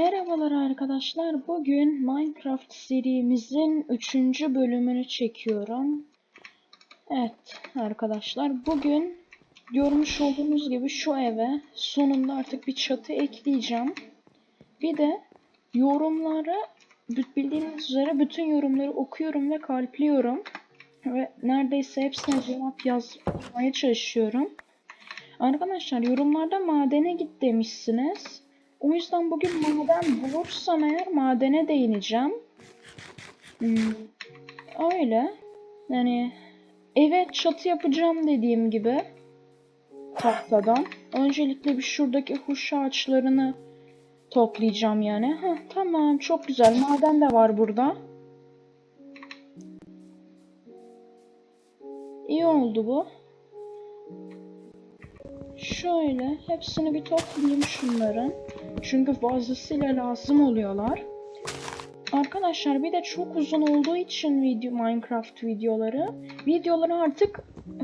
Merhabalar arkadaşlar. Bugün Minecraft serimizin 3. bölümünü çekiyorum. Evet arkadaşlar bugün görmüş olduğunuz gibi şu eve sonunda artık bir çatı ekleyeceğim. Bir de yorumları bildiğiniz üzere bütün yorumları okuyorum ve kalpliyorum. Ve neredeyse hepsine cevap yazmaya çalışıyorum. Arkadaşlar yorumlarda madene git demişsiniz. O yüzden bugün maden bulursam eğer madene değineceğim. Hmm, öyle. Yani eve çatı yapacağım dediğim gibi tahtadan. Öncelikle bir şuradaki huş ağaçlarını toplayacağım yani. Heh, tamam çok güzel. Maden de var burada. İyi oldu bu. Şöyle hepsini bir toplayayım şunların. Çünkü fazlasıyla lazım oluyorlar. Arkadaşlar bir de çok uzun olduğu için video Minecraft videoları videoları artık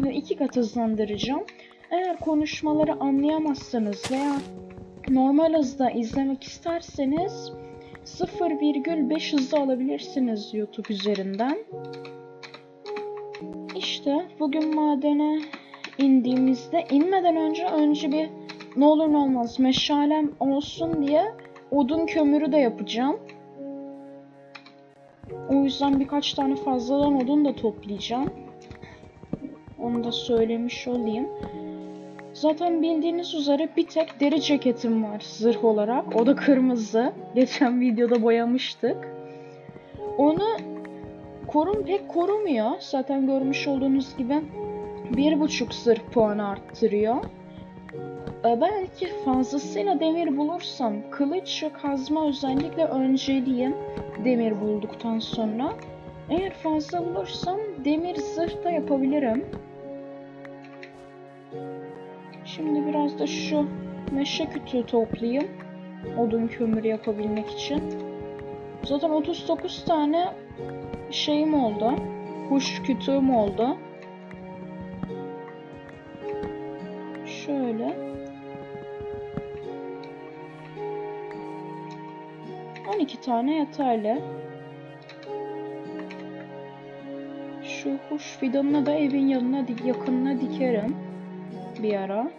e, iki kat hızlandıracağım. Eğer konuşmaları anlayamazsanız veya normal hızda izlemek isterseniz 0,5 hızda alabilirsiniz YouTube üzerinden. İşte bugün madene indiğimizde inmeden önce önce bir ne olur ne olmaz meşalem olsun diye odun kömürü de yapacağım. O yüzden birkaç tane fazladan odun da toplayacağım. Onu da söylemiş olayım. Zaten bildiğiniz üzere bir tek deri ceketim var zırh olarak. O da kırmızı. Geçen videoda boyamıştık. Onu korum pek korumuyor. Zaten görmüş olduğunuz gibi bir buçuk zırh puanı arttırıyor. Ee, belki fazlasıyla demir bulursam kılıç ve kazma özellikle önceliyim demir bulduktan sonra. Eğer fazla bulursam demir zırh da yapabilirim. Şimdi biraz da şu meşe kütüğü toplayayım. Odun kömürü yapabilmek için. Zaten 39 tane şeyim oldu. Kuş kütüğüm oldu. Şöyle. 12 tane yeterli. Şu kuş fidanını da evin yanına yakınına dikerim. Bir ara.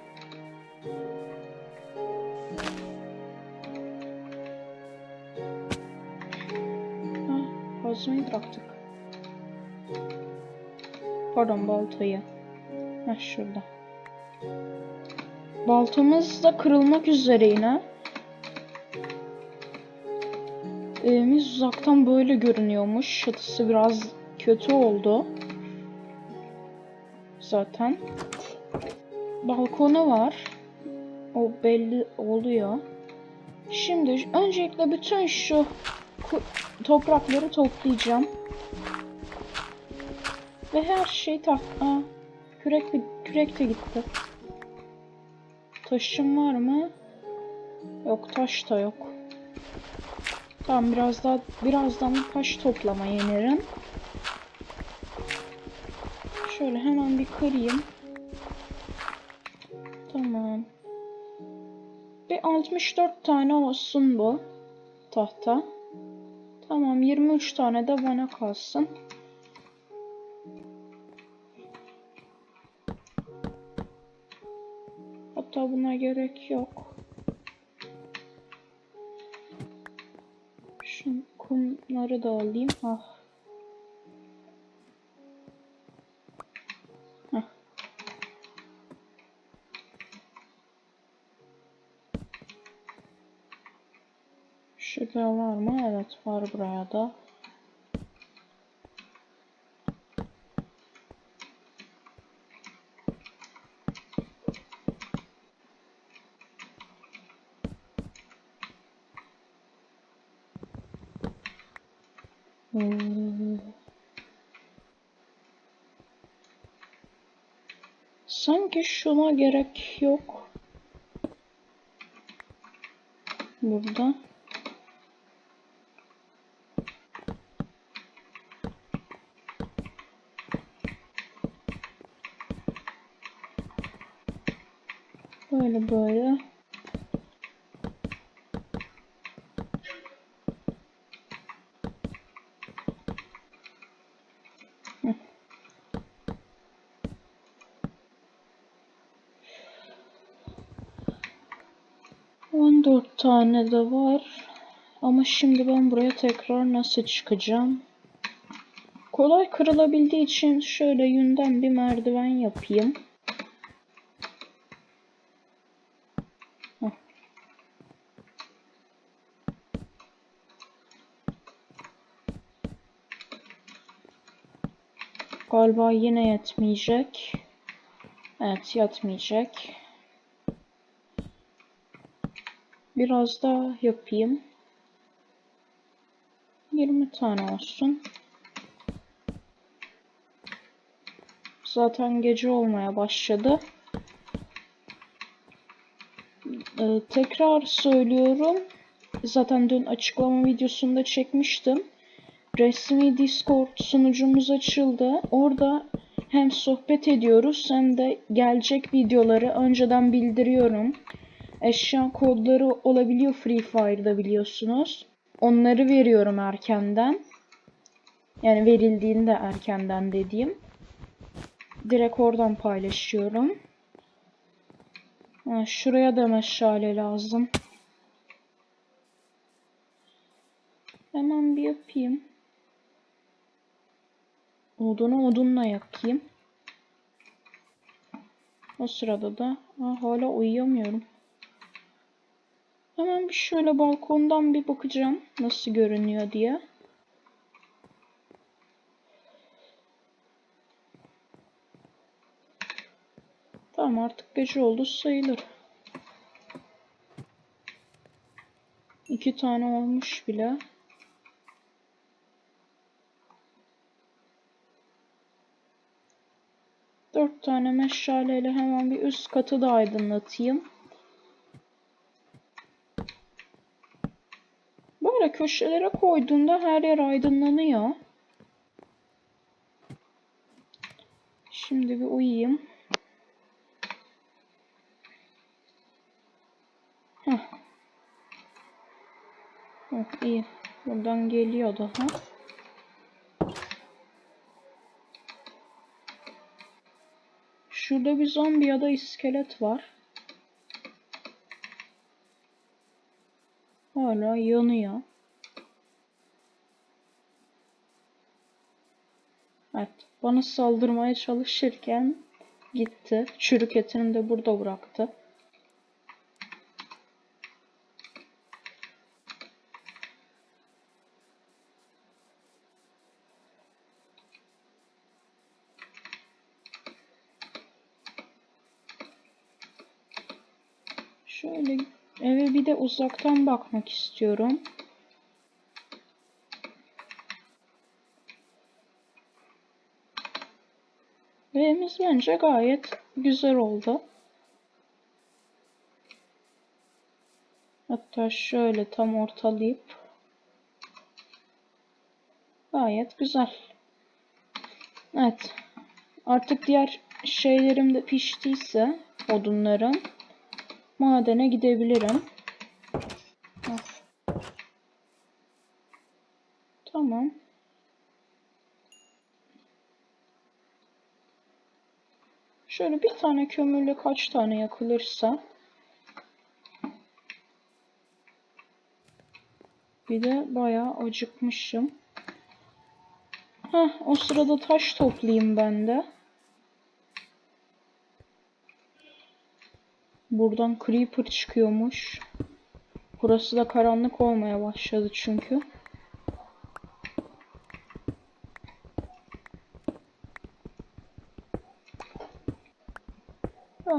Hah, kazmayı bıraktık. Pardon baltayı. Heh şurada. Baltamız da kırılmak üzere yine. Evimiz uzaktan böyle görünüyormuş. Çatısı biraz kötü oldu. Zaten. Balkonu var. O belli oluyor. Şimdi öncelikle bütün şu toprakları toplayacağım. Ve her şey tak... Aa, kürek, kürek de gitti. Taşım var mı? Yok taş da yok. Tamam biraz daha birazdan taş toplamaya inerim. Şöyle hemen bir kırayım. Tamam. Bir 64 tane olsun bu tahta. Tamam 23 tane de bana kalsın. Hatta buna gerek yok. Kumları da alayım. Ah. Heh. Şurada var mı? Evet var buraya da. Hmm. Sanki şuna gerek yok. Burada. Böyle böyle. Tane de var. Ama şimdi ben buraya tekrar nasıl çıkacağım? Kolay kırılabildiği için şöyle yünden bir merdiven yapayım. Galiba yine yetmeyecek. Evet yetmeyecek. Biraz daha yapayım. 20 tane olsun. Zaten gece olmaya başladı. Ee, tekrar söylüyorum. Zaten dün açıklama videosunda çekmiştim. Resmi Discord sunucumuz açıldı. Orada hem sohbet ediyoruz hem de gelecek videoları önceden bildiriyorum. Eşya kodları olabiliyor Free Fire'da biliyorsunuz. Onları veriyorum erkenden. Yani verildiğinde erkenden dediğim. Direkt oradan paylaşıyorum. Ha, şuraya da meşale lazım. Hemen bir yapayım. Odunu odunla yakayım. O sırada da ha, hala uyuyamıyorum. Hemen bir şöyle balkondan bir bakacağım nasıl görünüyor diye. Tamam artık gece oldu sayılır. İki tane olmuş bile. Dört tane meşaleyle hemen bir üst katı da aydınlatayım. Böyle köşelere koyduğunda her yer aydınlanıyor. Şimdi bir uyuyayım. Heh. Heh, iyi. Buradan geliyor daha. Şurada bir zombi ya da iskelet var. Hala yanıyor. Evet. Bana saldırmaya çalışırken gitti. Çürük etini de burada bıraktı. Şöyle eve bir de uzaktan bakmak istiyorum. Evimiz bence gayet güzel oldu. Hatta şöyle tam ortalayıp gayet güzel. Evet. Artık diğer şeylerim de piştiyse odunlarım madene gidebilirim. Of. Tamam. Şöyle bir tane kömürle kaç tane yakılırsa bir de bayağı acıkmışım. Heh, o sırada taş toplayayım ben de. Buradan creeper çıkıyormuş. Burası da karanlık olmaya başladı çünkü.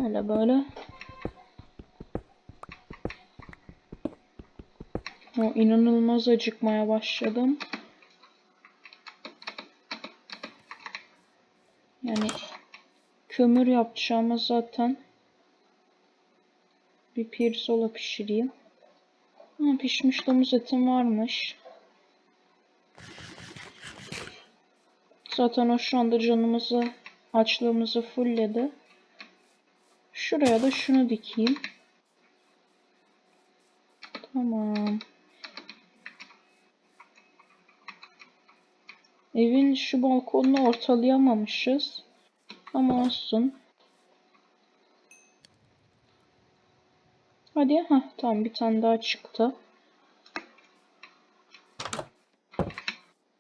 Böyle böyle. O inanılmaz acıkmaya başladım. Yani kömür yapacağımı zaten bir pirzola pişireyim. Ha, pişmiş domuz etim varmış. Zaten o şu anda canımızı, açlığımızı fullledi. Şuraya da şunu dikeyim. Tamam. Evin şu balkonunu ortalayamamışız. Ama olsun. Hadi ha tamam bir tane daha çıktı.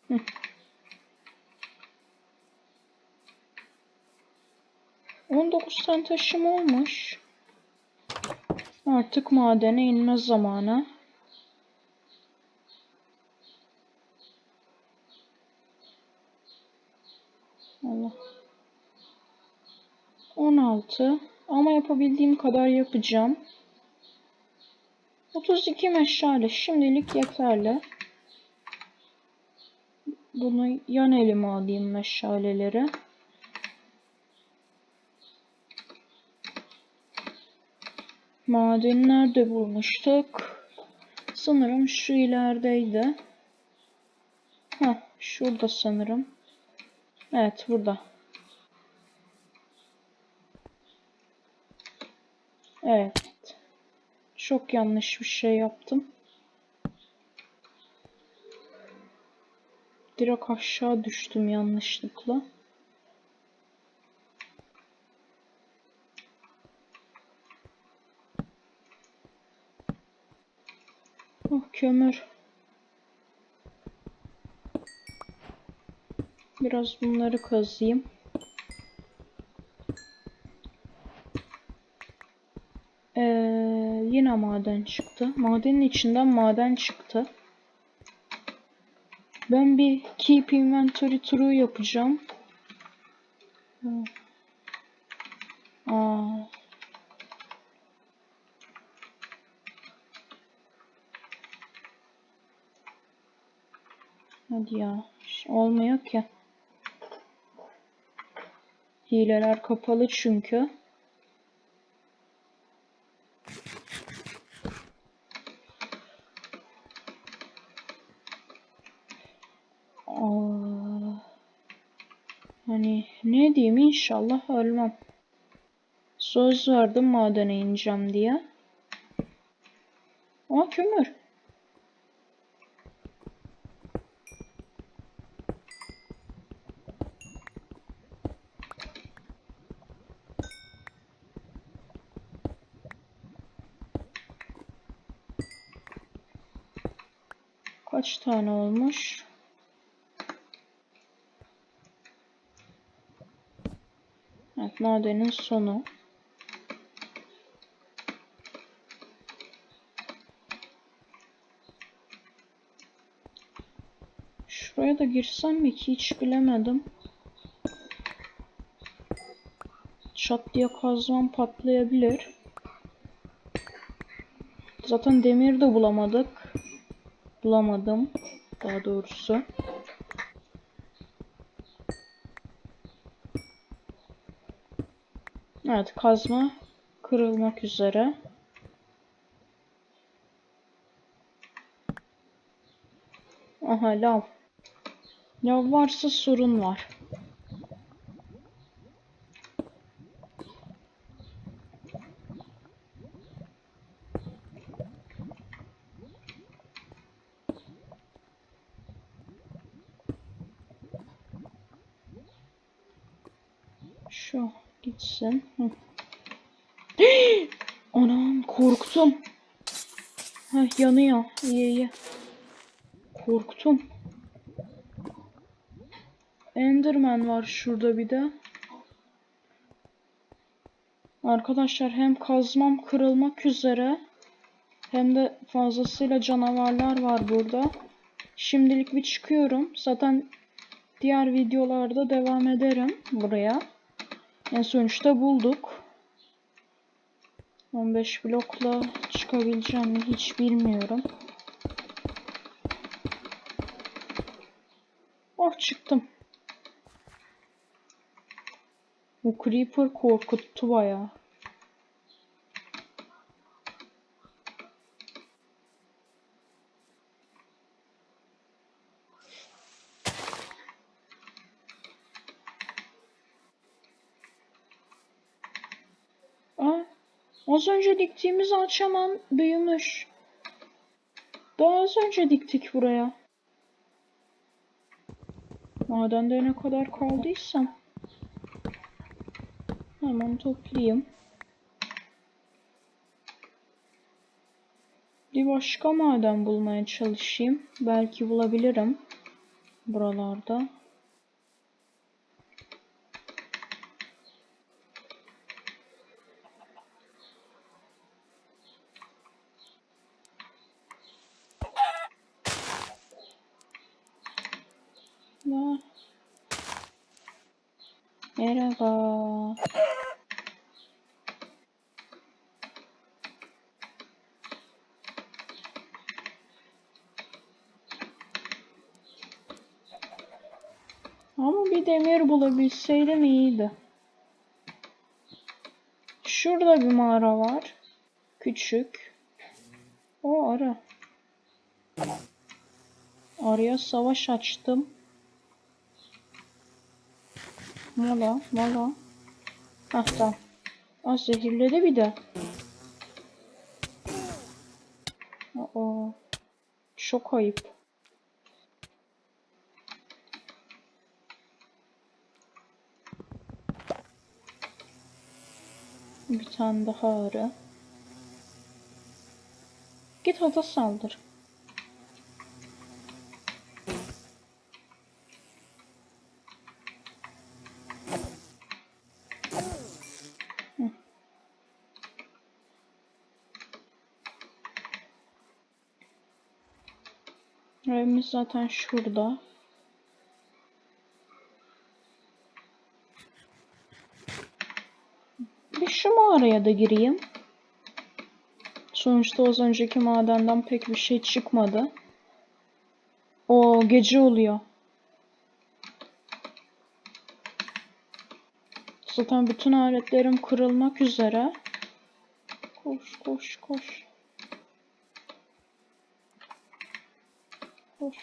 Hı. On dokuz tane taşım olmuş. Artık madene inme zamanı. Allah. 16 ama yapabildiğim kadar yapacağım. 32 meşale şimdilik yeterli. Bunu yan elime alayım meşaleleri. Madeni nerede bulmuştuk? Sanırım şu ilerideydi. Heh, şurada sanırım. Evet, burada. Evet. Çok yanlış bir şey yaptım. Direkt aşağı düştüm yanlışlıkla. Oh kömür. Biraz bunları kazıyım. Ee, yine maden çıktı. Madenin içinden maden çıktı. Ben bir keep inventory turu yapacağım. Aa. Hadi ya. Olmuyor ki. Hileler kapalı çünkü. Hani ne diyeyim inşallah ölmem. Söz verdim madene ineceğim diye. Aa kömür. Kaç tane olmuş? Evet, madenin sonu. Şuraya da girsem mi ki hiç bilemedim. Çat diye kazmam patlayabilir. Zaten demir de bulamadık. Bulamadım. Daha doğrusu. Evet kazma kırılmak üzere. Aha lav. Lav varsa sorun var. Şu gitsin. Anam korktum. Heh, yanıyor. İyi iyi. Korktum. Enderman var şurada bir de. Arkadaşlar hem kazmam kırılmak üzere hem de fazlasıyla canavarlar var burada. Şimdilik bir çıkıyorum. Zaten diğer videolarda devam ederim buraya. En sonuçta bulduk. 15 blokla çıkabileceğim mi hiç bilmiyorum. Oh çıktım. Bu creeper korkuttu bayağı. Aa, az önce diktiğimiz hemen büyümüş. Daha az önce diktik buraya. Madende ne kadar kaldıysam. Hemen toplayayım. Bir başka maden bulmaya çalışayım. Belki bulabilirim. Buralarda. Ya. Merhaba. Ama bir demir bulabilseydim iyiydi. Şurada bir mağara var. Küçük. O ara. Araya savaş açtım. Mola, mola. Hah tamam. Az zehirledi bir de. Aa, çok ayıp. Bir tane daha arı. Git ada saldır. Evimiz zaten şurada. Mağaraya da gireyim. Sonuçta az önceki madenden pek bir şey çıkmadı. O gece oluyor. Zaten bütün aletlerim kırılmak üzere. Koş koş koş. Koş.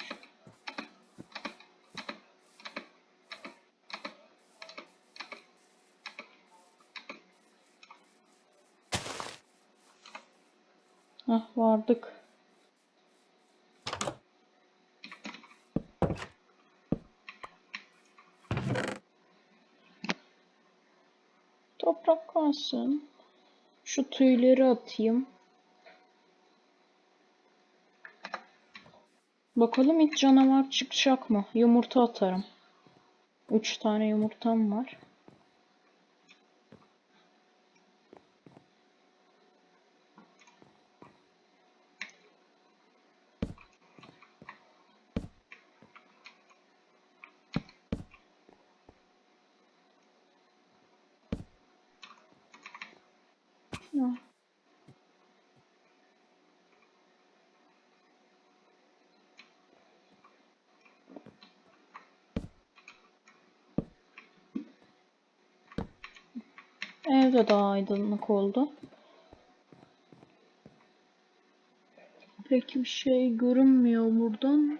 Ah vardık. Toprak kalsın. Şu tüyleri atayım. Bakalım hiç canavar çıkacak mı? Yumurta atarım. Üç tane yumurtam var. Ah. Evde daha aydınlık oldu. Pek bir şey görünmüyor buradan.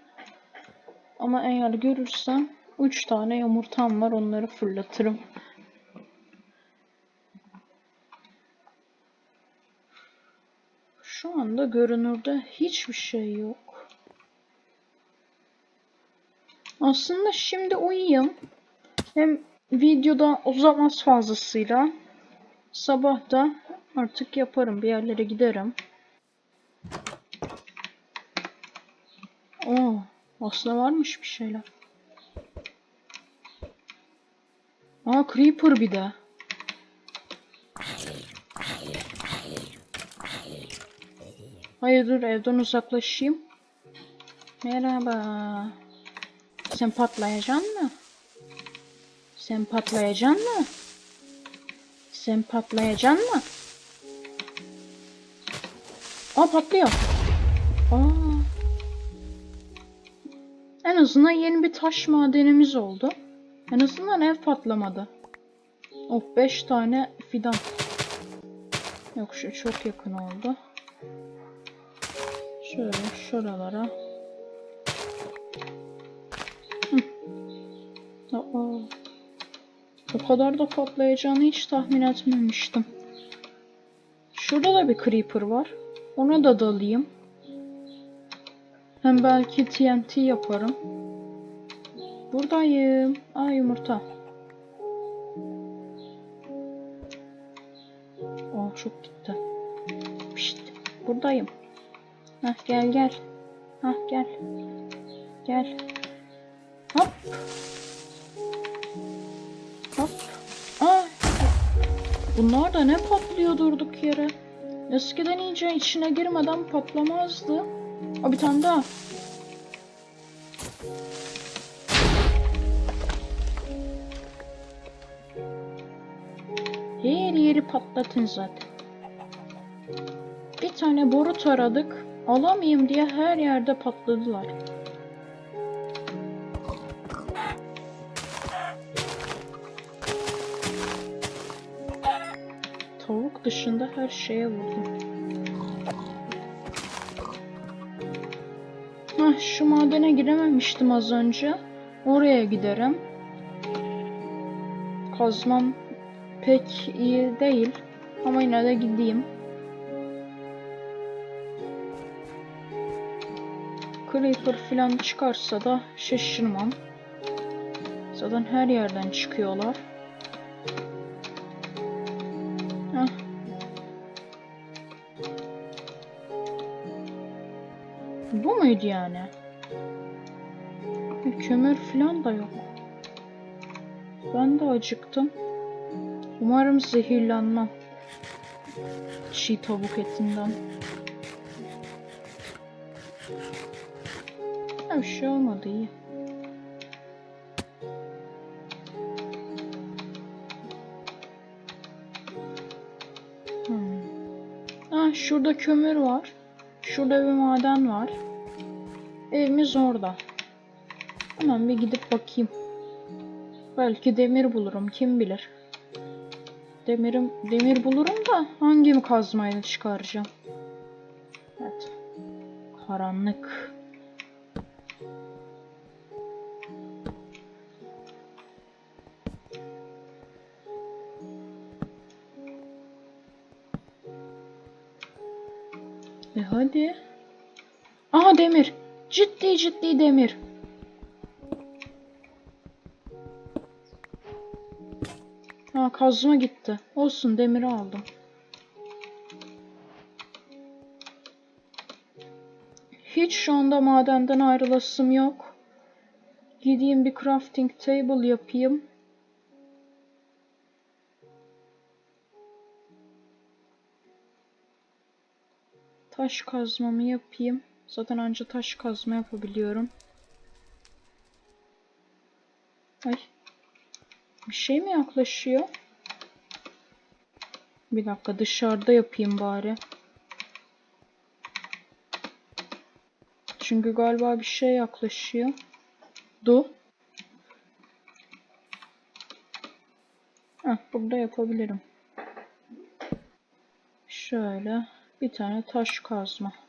Ama eğer görürsem 3 tane yumurtam var onları fırlatırım. Şu anda görünürde hiçbir şey yok. Aslında şimdi uyuyayım. Hem videoda uzamaz fazlasıyla. Sabah da artık yaparım. Bir yerlere giderim. Oo, aslında varmış bir şeyler. Aa Creeper bir de. Hayır dur evden uzaklaşayım. Merhaba. Sen patlayacaksın mı? Sen patlayacaksın mı? Sen patlayacaksın mı? Aa patlıyor. Aa. En azından yeni bir taş madenimiz oldu. En azından ev patlamadı. Oh 5 tane fidan. Yok şu çok yakın oldu. Şöyle şuralara. Hı. Aa. O kadar da patlayacağını hiç tahmin etmemiştim. Şurada da bir creeper var. Ona da dalayım. Hem belki TNT yaparım. Buradayım. Aa yumurta. Aa çok gitti. Pişt. Buradayım. Hah gel gel. Hah gel. Gel. Hop. Hop. Aa. Bunlar da ne patlıyor durduk yere. Eskiden iyice içine girmeden patlamazdı. Aa bir tane daha. Her yeri patlatın zaten. Bir tane boru taradık. Alamayayım diye her yerde patladılar. Her şeye vurdum. Hah şu madene girememiştim az önce. Oraya giderim. Kazmam pek iyi değil. Ama yine de gideyim. Creeper falan çıkarsa da şaşırmam. Zaten her yerden çıkıyorlar. Muydu yani? Bir kömür falan da yok. Ben de acıktım. Umarım zehirlenmem. Çiğ tavuk etinden. Ya bir şey olmadı iyi. Hmm. Ah şurada kömür var. Şurada bir maden var. Evimiz orada. Hemen bir gidip bakayım. Belki demir bulurum kim bilir. Demirim, demir bulurum da hangi kazmayla çıkaracağım? Evet. Karanlık. E hadi. Aha demir. Ciddi demir. Ha kazma gitti. Olsun demiri aldım. Hiç şu anda madenden ayrılasım yok. Gideyim bir crafting table yapayım. Taş kazmamı yapayım. Zaten anca taş kazma yapabiliyorum. Ay. Bir şey mi yaklaşıyor? Bir dakika dışarıda yapayım bari. Çünkü galiba bir şey yaklaşıyor. Du. Heh, burada yapabilirim. Şöyle bir tane taş kazma.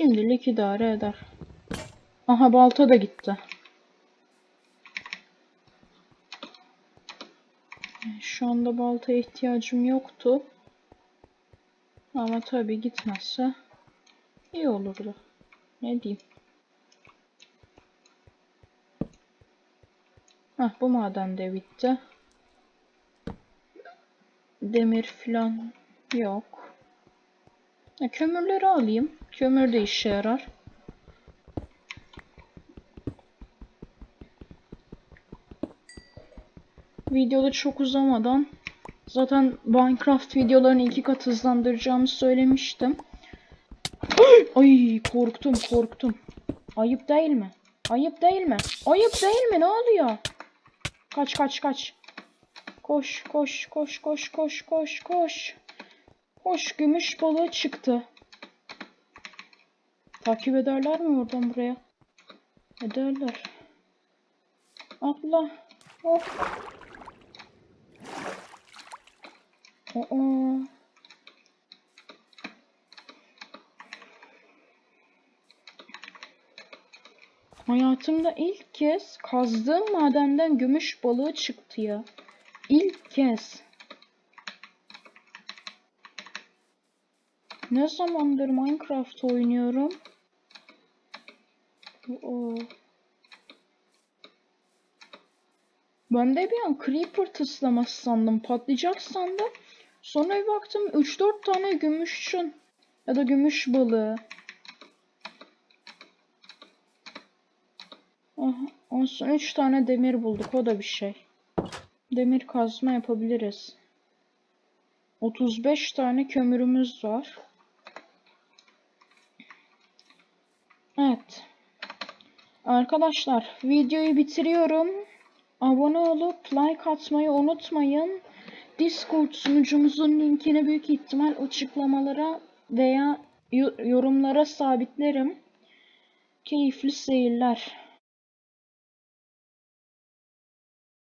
Şimdilik idare eder. Aha balta da gitti. Şu anda baltaya ihtiyacım yoktu. Ama tabii gitmezse iyi olurdu. Ne diyeyim. Hah bu maden de bitti. Demir falan yok. Ya, kömürleri alayım. Kömür de işe yarar. Videoda çok uzamadan zaten Minecraft videolarını iki kat hızlandıracağımı söylemiştim. Ay korktum korktum. Ayıp değil mi? Ayıp değil mi? Ayıp değil mi? Ne oluyor? Kaç kaç kaç. Koş koş koş koş koş koş koş. Koş gümüş balığı çıktı. Takip ederler mi oradan buraya? Ederler. Atla. Hop. Aa. Hayatımda ilk kez kazdığım madenden gümüş balığı çıktı ya. İlk kez. Ne zamandır Minecraft oynuyorum? Oo. Ben de bir an Creeper tıslaması sandım. Patlayacak sandım. Sonra bir baktım 3-4 tane gümüşçün Ya da gümüş balığı. Ah, olsun 3 tane demir bulduk. O da bir şey. Demir kazma yapabiliriz. 35 tane kömürümüz var. Evet. Arkadaşlar videoyu bitiriyorum. Abone olup like atmayı unutmayın. Discord sunucumuzun linkini büyük ihtimal açıklamalara veya yo- yorumlara sabitlerim. Keyifli seyirler.